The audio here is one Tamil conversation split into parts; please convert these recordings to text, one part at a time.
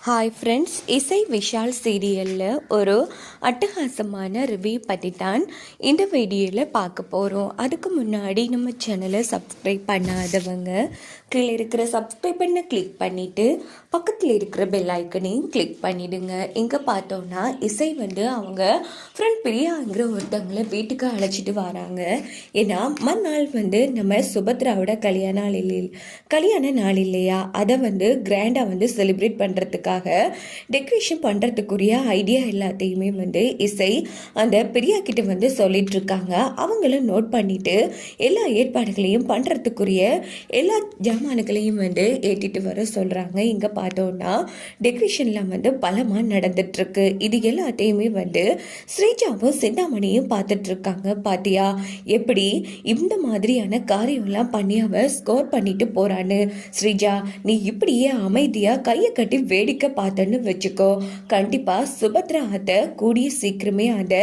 ஹாய் ஃப்ரெண்ட்ஸ் இசை விஷால் சீரியலில் ஒரு அட்டகாசமான ரிவ்யூ பற்றி தான் இந்த வீடியோவில் பார்க்க போகிறோம் அதுக்கு முன்னாடி நம்ம சேனலை சப்ஸ்கிரைப் பண்ணாதவங்க கீழே இருக்கிற சப்ஸ்கிரைப் பண்ண கிளிக் பண்ணிவிட்டு பக்கத்தில் இருக்கிற பெல் ஐக்கனையும் கிளிக் பண்ணிவிடுங்க இங்கே பார்த்தோன்னா இசை வந்து அவங்க ஃப்ரெண்ட் பிரியாங்கிற ஒருத்தவங்களை வீட்டுக்கு அழைச்சிட்டு வராங்க. ஏன்னா மறுநாள் வந்து நம்ம சுபத்ராவோட கல்யாண நாள் இல்லை கல்யாண நாள் இல்லையா? அதை வந்து கிராண்டாக வந்து செலிப்ரேட் பண்ணுறதுக்கு பண்ணுறதுக்காக டெக்கரேஷன் பண்ணுறதுக்குரிய ஐடியா எல்லாத்தையுமே வந்து இசை அந்த பிரியா கிட்ட வந்து சொல்லிட்டு இருக்காங்க அவங்களும் நோட் பண்ணிட்டு எல்லா ஏற்பாடுகளையும் பண்ணுறதுக்குரிய எல்லா ஜாமானுகளையும் வந்து ஏற்றிட்டு வர சொல்கிறாங்க இங்கே பார்த்தோன்னா டெக்கரேஷன்லாம் வந்து பலமாக நடந்துட்டுருக்கு. இது எல்லாத்தையுமே வந்து ஸ்ரீஜாவும் சிந்தாமணியும் பார்த்துட்ருக்காங்க பார்த்தியா பாத்தியா? எப்படி இந்த மாதிரியான காரியம்லாம் பண்ணி அவ ஸ்கோர் பண்ணிட்டு போகிறான்னு ஸ்ரீஜா நீ இப்படியே அமைதியாக கையை கட்டி வேடிக்கை பார்த்தன்னு வச்சுக்கோ. கண்டிப்பாக சுபத்ரா அத்தை கூடிய சீக்கிரமே அதை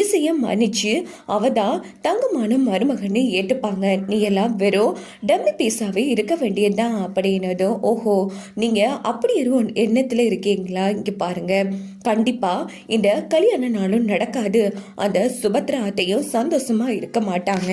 இசையை மன்னிச்சு அவ தான் தங்கமான மருமகன்னு ஏற்றுப்பாங்க நீ எல்லாம் வெறும் டம்மி பீஸாவே இருக்க வேண்டியதுதான் அப்படின்னதும் ஓஹோ நீங்கள் அப்படி ஒரு எண்ணத்தில் இருக்கீங்களா? இங்கே பாருங்கள் கண்டிப்பாக இந்த கல்யாண நாளும் நடக்காது. அந்த சுபத்ரா அத்தையும் சந்தோஷமாக இருக்க மாட்டாங்க.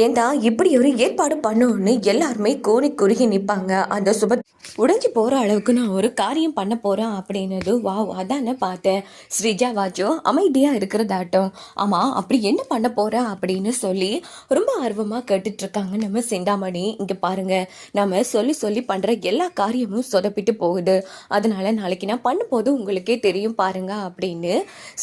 ஏண்டா இப்படி ஒரு ஏற்பாடு பண்ணோன்னு எல்லாருமே கோணி குறுகி நிற்பாங்க அந்த சுபத் உடைஞ்சு போகிற அளவுக்கு நான் ஒரு காரியம் பண்ண போகிறேன் அப்படின்னது வா அதானே பார்த்தேன். ஸ்ரீஜா வாச்சும் அமைதியாக இருக்கிறதாட்டம். ஆமாம் அப்படி என்ன பண்ண போகிற அப்படின்னு சொல்லி ரொம்ப ஆர்வமாக கேட்டுட்ருக்காங்க நம்ம சிந்தாமணி. இங்கே பாருங்க நம்ம சொல்லி சொல்லி பண்ணுற எல்லா காரியமும் சொதப்பிட்டு போகுது. அதனால் நாளைக்கு நான் பண்ணும்போது உங்களுக்கே தெரியும் பாருங்க அப்படின்னு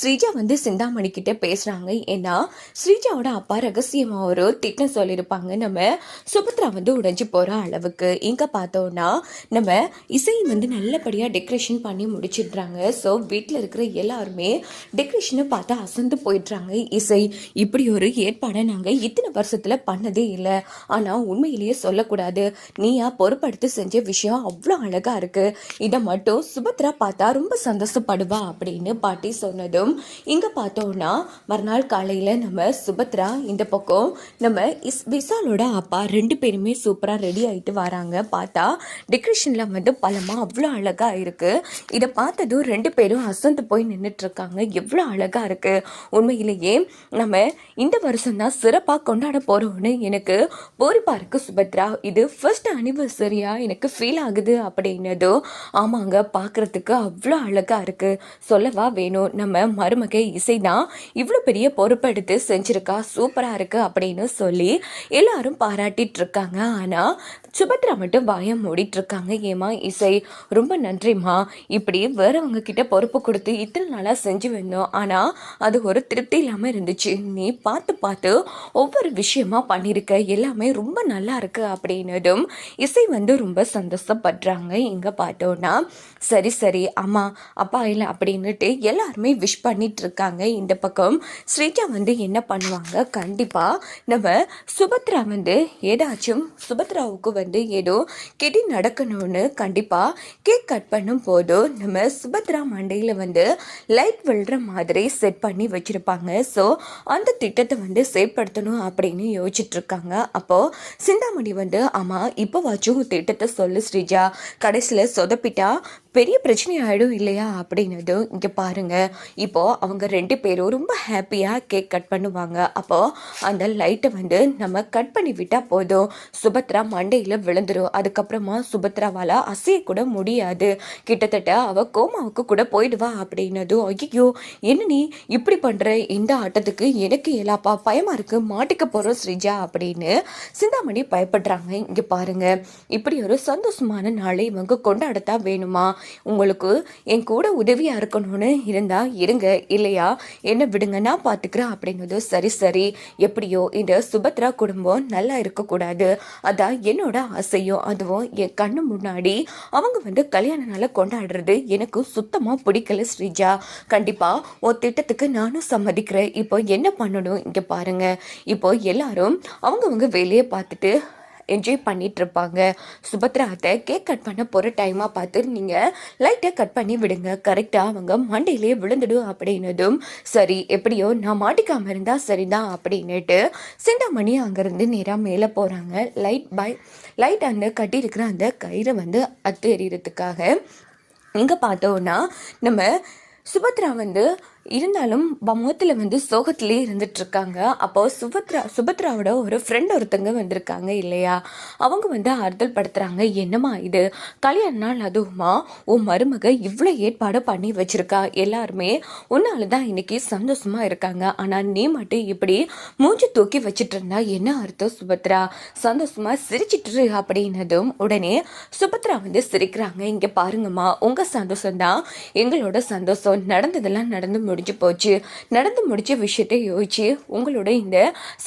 ஸ்ரீஜா வந்து சிந்தாமணி கிட்ட பேசுகிறாங்க ஏன்னா ஸ்ரீஜாவோட அப்பா ரகசியமாக ஒரு திட்டம் சொல்லியிருப்பாங்க நம்ம சுபத்ரா வந்து உடைஞ்சு போகிற அளவுக்கு. இங்கே பார்த்தோன்னா நம்ம இசை வந்து நல்லபடியாக டெக்கரேஷன் பண்ணி முடிச்சிடுறாங்க. ஸோ வீட்டில் இருக்கிற எல்லாருமே டெக்கரேஷனை பார்த்து அசந்து போயிடுறாங்க. இசை இப்படி ஒரு ஏற்பாடை நாங்கள் இத்தனை வருஷத்தில் பண்ணதே இல்லை. ஆனால் உண்மையிலேயே சொல்லக்கூடாது. நீயா பொறுப்படுத்தி செஞ்ச விஷயம் அவ்வளோ அழகாக இருக்கு. இதை மட்டும் சுபத்ரா பார்த்தா ரொம்ப சந்தோஷப்படுவா அப்படின்னு பாட்டி சொன்னதும் இங்கே பார்த்தோன்னா மறுநாள் காலையில் நம்ம சுபத்ரா இந்த பக்கம் நம்ம இஸ் விசாலோட அப்பா ரெண்டு பேருமே சூப்பராக ரெடி ஆகிட்டு வராங்க. பார்த்தா டெக்கரேஷனில் வந்து பழமாக அவ்வளோ அழகாக இருக்குது இதை பார்த்ததும் ரெண்டு பேரும் அசந்து போய் நின்றுட்டுருக்காங்க எவ்வளோ அழகாக இருக்குது உண்மையிலேயே நம்ம இந்த வருஷம் தான் சிறப்பாக கொண்டாட போகிறோம்னு எனக்கு பூரிப்பா சுபத்ரா இது ஃபர்ஸ்ட் அனிவர்சரியாக எனக்கு ஃபீல் ஆகுது அப்படின்னதும் ஆமாங்க பார்க்குறதுக்கு அவ்வளோ அழகாக இருக்குது சொல்லவா வேணும் நம்ம மருமக இசை தான் இவ்வளோ பெரிய பொறுப்பெடுத்து செஞ்சுருக்கா சூப்பராக இருக்குது அப்படின்னு சொல்லி எல்லாரும் பாராட்டிட்டு இருக்காங்க. ஆனால் சுபத்ரா மட்டும் வாயம் மூடிட்டு இருக்காங்க ஏமா இசை ரொம்ப நன்றிம்மா. இப்படி வேறவங்க கிட்ட பொறுப்பு கொடுத்து இத்தனை நாளாக செஞ்சு வந்தோம். ஆனால் அது ஒரு திருப்தி இல்லாமல் இருந்துச்சு. நீ பார்த்து பார்த்து ஒவ்வொரு விஷயமா பண்ணியிருக்க எல்லாமே ரொம்ப நல்லா இருக்கு அப்படின்னதும் இசை வந்து ரொம்ப சந்தோஷப்படுறாங்க. இங்கே பார்த்தோன்னா சரி சரி அம்மா அப்பா இல்லை அப்படின்னுட்டு எல்லாருமே விஷ் பண்ணிட்டு இருக்காங்க இந்த பக்கம் ஸ்ரீஜா வந்து என்ன பண்ணுவாங்க? கண்டிப்பாக நம்ம சுபத்ரா வந்து ஏதாச்சும் சுபத்ராவுக்கு வந்து ஏதோ கெடி நடக்கணும்னு கண்டிப்பாக கேக் கட் பண்ணும் போதும் நம்ம சுபத்ரா மண்டையில் வந்து லைட் விழுற மாதிரி செட் பண்ணி வச்சுருப்பாங்க. ஸோ அந்த திட்டத்தை வந்து செயற்படுத்தணும் அப்படின்னு யோசிச்சுட்ருக்காங்க. அப்போது சிந்தாமணி வந்து ஆமாம் இப்போவாச்சும் திட்டத்தை சொல்லு ஸ்ரீஜா. கடைசியில் சொதப்பிட்டா பெரிய பிரச்சனை ஆகிடும் இல்லையா அப்படின்னதும் இங்கே பாருங்க. இப்போது அவங்க ரெண்டு பேரும் ரொம்ப ஹாப்பியாக கேக் கட் பண்ணுவாங்க. அப்போது அந்த லைட்டை வந்து நம்ம கட் பண்ணி விட்டால் போதும். சுபத்ரா மண்டையில் விழுந்துடும் அதுக்கப்புறமா சுபத்ராவால் அசையக்கூட முடியாது. கிட்டத்தட்ட அவள் கோமாவுக்கு கூட போயிடுவா அப்படின்னதும் ஐயோ என்ன நீ இப்படி பண்ணுற இந்த ஆட்டத்துக்கு எனக்கு எல்லாப்பா பயமாக இருக்குது மாட்டிக்க போகிறோம் ஸ்ரீஜா அப்படின்னு சிந்தாமணி பயப்படுறாங்க. இங்கே பாருங்கள் இப்படி ஒரு சந்தோஷமான நாளை இவங்க கொண்டாடத்தான் வேணுமா? உங்களுக்கு என் கூட உதவியாக இருக்கணும்னு இருந்தால் இருங்க இல்லையா? என்ன விடுங்க நான் பார்த்துக்கிறேன் அப்படிங்கிறது சரி சரி. எப்படியோ இந்த சுபத்ரா குடும்பம் நல்லா இருக்கக்கூடாது. அதான் என்னோட ஆசையும். அதுவும் என் கண்ணு முன்னாடி அவங்க வந்து கல்யாண நாளை கொண்டாடுறது எனக்கு சுத்தமாக பிடிக்கல ஸ்ரீஜா. கண்டிப்பாக ஒரு திட்டத்துக்கு நானும் சம்மதிக்கிறேன். இப்போ என்ன பண்ணணும் இங்கே பாருங்க. இப்போ எல்லாரும் அவங்கவுங்க வேலையை பார்த்துட்டு என்ஜாய் பண்ணிகிட்ருப்பாங்க இருப்பாங்க சுபத்ரா அத்தை கேக் கட் பண்ண போகிற டைமாக பார்த்து நீங்கள் லைட்டை கட் பண்ணி விடுங்க. கரெக்டாக அவங்க மண்டையிலே விழுந்துடும் அப்படின்னதும் சரி எப்படியோ நான் மாட்டிக்காமல் இருந்தால் சரிதான் அப்படின்னுட்டு சிந்தாமணி அங்கேருந்து நேராக மேலே போகிறாங்க லைட் பை லைட் அந்த கட்டியிருக்கிற அந்த கயிறை வந்து அத்து எறிகிறதுக்காக இங்கே பார்த்தோன்னா நம்ம சுபத்ரா வந்து இருந்தாலும் முகத்தில் வந்து சோகத்திலே இருந்துட்டு இருக்காங்க அப்போ சுபத்ரா சுபத்ராவோட ஒரு ஃப்ரெண்ட் ஒருத்தங்க வந்திருக்காங்க இல்லையா? அவங்க வந்து ஆறுதல் படுத்துறாங்க. என்னம்மா இது? கல்யாண நாள் அதுவுமா? உன் மருமக இவ்வளோ ஏற்பாடு பண்ணி வச்சிருக்கா. எல்லாருமே உன்னால தான் இன்னைக்கு சந்தோஷமா இருக்காங்க. ஆனால் நீ மட்டும் இப்படி மூஞ்சி தூக்கி வச்சிட்டு இருந்தா என்ன அர்த்தம் சுபத்ரா? சந்தோஷமா சிரிச்சிட்டு அப்படின்னதும் உடனே சுபத்ரா வந்து சிரிக்கிறாங்க. இங்க பாருங்கம்மா உங்க சந்தோஷம் தான் எங்களோட சந்தோஷம். நடந்ததெல்லாம் நடந்து முடிஞ்சு போச்சு. நடந்து முடிச்ச விஷயத்தை யோசிச்சு உங்களோட இந்த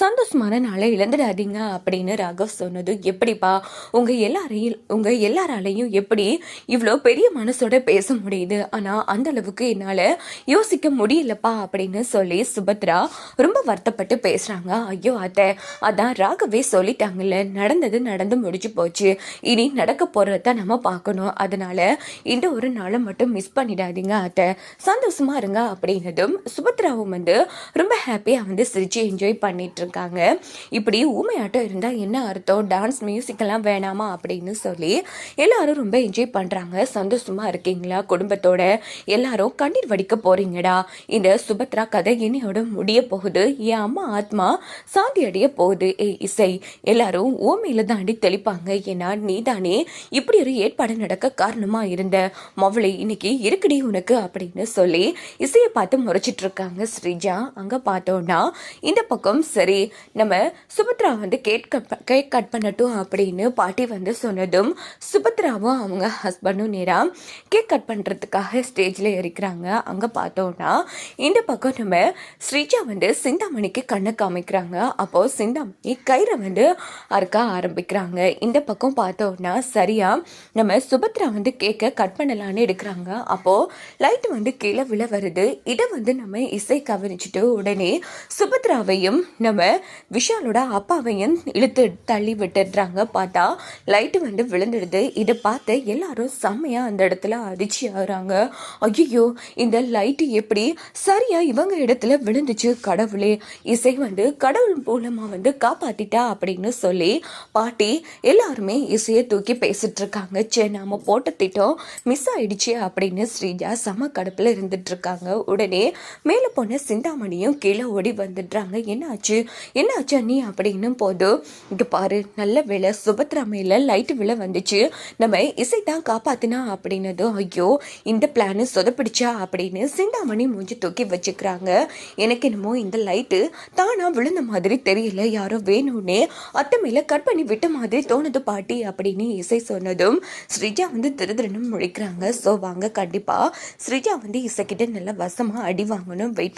சந்தோஷமான நாளை இழந்துடாதீங்க அப்படின்னு ராகவ் சொன்னது எப்படிப்பா? உங்க எல்லாரையும் உங்க எல்லாராலையும் எப்படி இவ்வளோ பெரிய மனசோட பேச முடியுது? ஆனா அந்த அளவுக்கு என்னால யோசிக்க முடியலப்பா அப்படின்னு சொல்லி சுபத்ரா ரொம்ப வருத்தப்பட்டு பேசுறாங்க. ஐயோ அத்தை அதான் ராகவே சொல்லிட்டாங்கல்ல. நடந்தது நடந்து முடிஞ்சு போச்சு. இனி நடக்க போறத நம்ம பார்க்கணும். அதனால இந்த ஒரு நாளை மட்டும் மிஸ் பண்ணிடாதீங்க அத்தை. சந்தோஷமா இருங்க அப்படி அப்படின்னதும் சுபத்ராவும் வந்து ரொம்ப ஹாப்பியாக வந்து சிரிச்சு என்ஜாய் பண்ணிட்டு இருக்காங்க இப்படி ஊமையாட்டம் இருந்தால் என்ன அர்த்தம்? டான்ஸ் மியூசிக் எல்லாம் வேணாமா அப்படின்னு சொல்லி எல்லாரும் ரொம்ப என்ஜாய் பண்ணுறாங்க சந்தோஷமா இருக்கீங்களா குடும்பத்தோட? எல்லாரும் கண்ணீர் வடிக்க போறீங்கடா. இந்த சுபத்ரா கதை இன்னையோட முடிய போகுது. என் அம்மா ஆத்மா சாந்தி அடைய போகுது. ஏ இசை. எல்லாரும் ஓமையில தாண்டி தெளிப்பாங்க. ஏன்னா நீ தானே இப்படி ஒரு ஏற்பாடு நடக்க காரணமா இருந்த. மவளை இன்னைக்கு இருக்குடி உனக்கு அப்படின்னு சொல்லி இசையை பார்த்து முறைச்சிட்டு இருக்காங்க ஸ்ரீஜா. அங்கே பார்த்தோன்னா இந்த பக்கம் சரி நம்ம சுபத்ரா வந்து கேக் கட் கேக் கட் பண்ணட்டும் அப்படின்னு பாட்டி வந்து சொன்னதும் சுபத்ராவும் அவங்க ஹஸ்பண்டும் நேராக கேக் கட் பண்ணுறதுக்காக ஸ்டேஜில் இருக்கிறாங்க அங்கே பார்த்தோன்னா இந்த பக்கம் நம்ம ஸ்ரீஜா வந்து சிந்தாமணிக்கு கண்ணை காமிக்கிறாங்க. அப்போது சிந்தாமணி கயிறை வந்து அறுக்க ஆரம்பிக்கிறாங்க. இந்த பக்கம் பார்த்தோம்னா சரியாக நம்ம சுபத்ரா வந்து கேக்கை கட் பண்ணலான்னு எடுக்கிறாங்க. அப்போது லைட் வந்து கீழே விழ வருது. இதை வந்து நம்ம இசை கவனிச்சுட்டு உடனே சுபத்ராவையும் நம்ம விஷாலோட அப்பாவையும் இழுத்து தள்ளி விட்டுடுறாங்க. பார்த்தா லைட்டு வந்து விழுந்துடுது. இதை பார்த்து எல்லாரும் செம்மையாக அந்த இடத்துல அதிர்ச்சி ஆகுறாங்க. ஐயோ இந்த லைட்டு எப்படி? சரியாக இவங்க இடத்துல விழுந்துச்சு கடவுளே. இசை வந்து கடவுள் மூலமாக வந்து காப்பாற்றிட்டா அப்படின்னு சொல்லி பாட்டி எல்லாருமே இசையை தூக்கி பேசிட்டு இருக்காங்க சே நாம் போட்ட திட்டம் மிஸ் ஆயிடுச்சு அப்படின்னு ஸ்ரீஜா செம கடுப்பில் இருந்துட்டு இருக்காங்க உடனே மேலே போன சிந்தாமணியும் கீழே ஓடி வந்துடுறாங்க. என்னாச்சு? என்னாச்சு நீ? அப்படின்னும் போது இங்கே பாரு நல்ல வேலை சுபத்ரா மேல லைட் விழ வந்துச்சு. நம்ம இசை தான் காப்பாத்தினா? அப்படின்னதும் ஐயோ இந்த பிளானு சொதப்பிடிச்சா? அப்படின்னு சிந்தாமணி மூஞ்சி தூக்கி வச்சுக்கிறாங்க. எனக்கு என்னமோ இந்த லைட்டு தானா விழுந்த மாதிரி தெரியல. யாரோ வேணும்னே அத்தை மேல கட் பண்ணி விட்ட மாதிரி தோணுது பாட்டி அப்படின்னு இசை சொன்னதும் ஸ்ரீஜா வந்து திருதிருன்னு முழிக்கிறாங்க. ஸோ வாங்க கண்டிப்பா. ஸ்ரீஜா வந்து இசைக்கிட்ட நல்ல வசமா அடி வாங்கணும். வெயிட்